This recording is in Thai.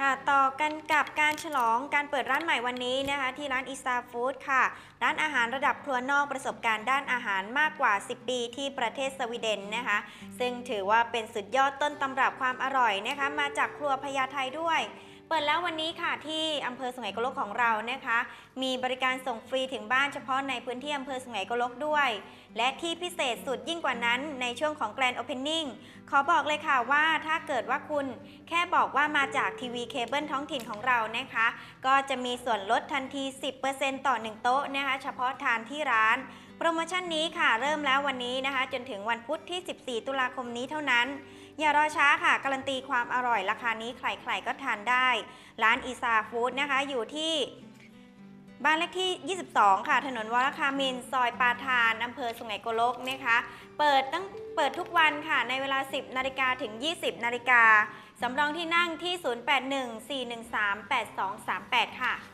ค่ะ ต่อกันกับการฉลองการเปิดร้านใหม่วันนี้นะคะ ที่ร้านอีสตาฟู้ดค่ะ ร้านอาหารระดับครัวนอกประสบการณ์ด้านอาหารมากกว่า 10 ปีที่ประเทศสวีเดนนะคะ ซึ่งถือว่าเป็นสุดยอดต้นตำรับความอร่อยนะคะ มาจากครัวพญาไทด้วย เปิดแล้ววันนี้ค่ะที่อำเภอสุไหงโกลกของเรานะคะ มีบริการส่งฟรีถึงบ้านเฉพาะในพื้นที่อำเภอสุไหงโกลกด้วย และที่พิเศษสุดยิ่งกว่านั้นในช่วงของแกรนโอเพนนิ่งขอบอกเลยค่ะว่าถ้าเกิดว่าคุณแค่บอกว่ามาจากทีวีเคเบิลท้องถิ่นของเรานะคะ ก็จะมีส่วนลดทันที 10%ต่อ 1 โต๊ะนะคะ เฉพาะทานที่ร้านโปรโมชั่นนี้ค่ะเริ่มแล้ววันนี้นะคะ จนถึงวันพุธที่ 14 ตุลาคมนี้เท่านั้น อย่ารอช้าค่ะ การันตีความอร่อยราคานี้ใครๆก็ทานได้ ร้านอีซาฟู้ดนะคะ อยู่ที่บ้านเลขที่ 22 ค่ะ ถนนวรคามิน ซอยปาทาน อำเภอสุไหงโกลกนะคะ เปิดตั้งเปิดทุกวันค่ะ ในเวลา 10 นาฬิกาถึง 20 นาฬิกา สำรองที่นั่งที่ 0814138230